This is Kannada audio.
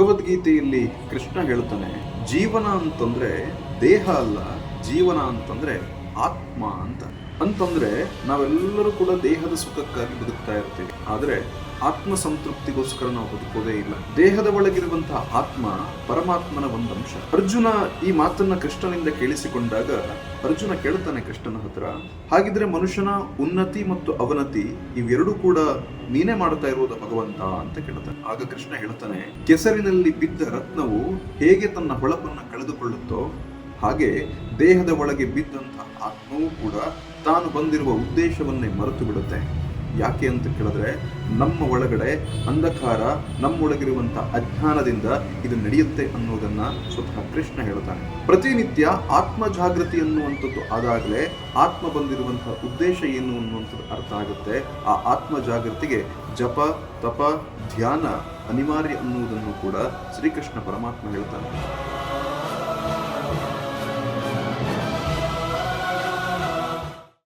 ಭಗವದ್ಗೀತೆಯಲ್ಲಿ ಕೃಷ್ಣ ಹೇಳ್ತಾನೆ ಜೀವನ ಅಂತಂದ್ರೆ ದೇಹ ಅಲ್ಲ ಜೀವನ ಅಂತಂದ್ರೆ ಆತ್ಮ ಅಂತ. ಅಂತಂದ್ರೆ ನಾವೆಲ್ಲರೂ ಕೂಡ ದೇಹದ ಸುಖಕ್ಕಾಗಿ ಬದುಕ್ತಾ ಇರ್ತೀವಿ. ಆದ್ರೆ ಆತ್ಮ ಸಂತೃಪ್ತಿಗೋಸ್ಕರ ನಾವು ಬದುಕೋದೇ ಇಲ್ಲ. ದೇಹದ ಒಳಗಿರುವಂತಹ ಆತ್ಮ ಪರಮಾತ್ಮನ ಒಂದು ಅಂಶ ಅರ್ಜುನ ಈ ಮಾತನ್ನ ಕೃಷ್ಣನಿಂದ ಕೇಳಿಸಿಕೊಂಡಾಗ ಅರ್ಜುನ ಕೇಳ್ತಾನೆ ಕೃಷ್ಣನ ಹತ್ರ, ಹಾಗಿದ್ರೆ ಮನುಷ್ಯನ ಉನ್ನತಿ ಮತ್ತು ಅವನತಿ ಇವೆರಡೂ ಕೂಡ ನೀನೇ ಮಾಡ್ತಾ ಇರುವುದು ಭಗವಂತ ಅಂತ ಕೇಳ್ತಾನೆ. ಆಗ ಕೃಷ್ಣ ಹೇಳ್ತಾನೆ, ಕೆಸರಿನಲ್ಲಿ ಬಿದ್ದ ರತ್ನವು ಹೇಗೆ ತನ್ನ ಹೊಳಪನ್ನ ಕಳೆದುಕೊಳ್ಳುತ್ತೋ ಹಾಗೆ ದೇಹದ ಒಳಗೆ ಬಿದ್ದಂತಹ ಆತ್ಮವೂ ಕೂಡ ತಾನು ಬಂದಿರುವ ಉದ್ದೇಶವನ್ನೇ ಮರೆತು ಬಿಡುತ್ತೆ ಯಾಕೆ ಅಂತ ಕೇಳಿದ್ರೆ, ನಮ್ಮ ಒಳಗಡೆ ಅಂಧಕಾರ ನಮ್ಮೊಳಗಿರುವಂತಹ ಅಜ್ಞಾನದಿಂದ ಇದು ನಡೆಯುತ್ತೆ ಅನ್ನೋದನ್ನ ಸ್ವತಃ ಕೃಷ್ಣ ಹೇಳ್ತಾನೆ. ಪ್ರತಿನಿತ್ಯ ಆತ್ಮ ಜಾಗೃತಿ ಅನ್ನುವಂಥದ್ದು ಆದಾಗಲೇ ಆತ್ಮ ಬಂದಿರುವಂತಹ ಉದ್ದೇಶ ಏನು ಅನ್ನುವಂಥದ್ದು ಅರ್ಥ ಆಗುತ್ತೆ. ಆ ಆತ್ಮ ಜಾಗೃತಿಗೆ ಜಪ, ತಪ, ಧ್ಯಾನ ಅನಿವಾರ್ಯ ಅನ್ನುವುದನ್ನು ಕೂಡ ಶ್ರೀಕೃಷ್ಣ ಪರಮಾತ್ಮ ಹೇಳ್ತಾನೆ.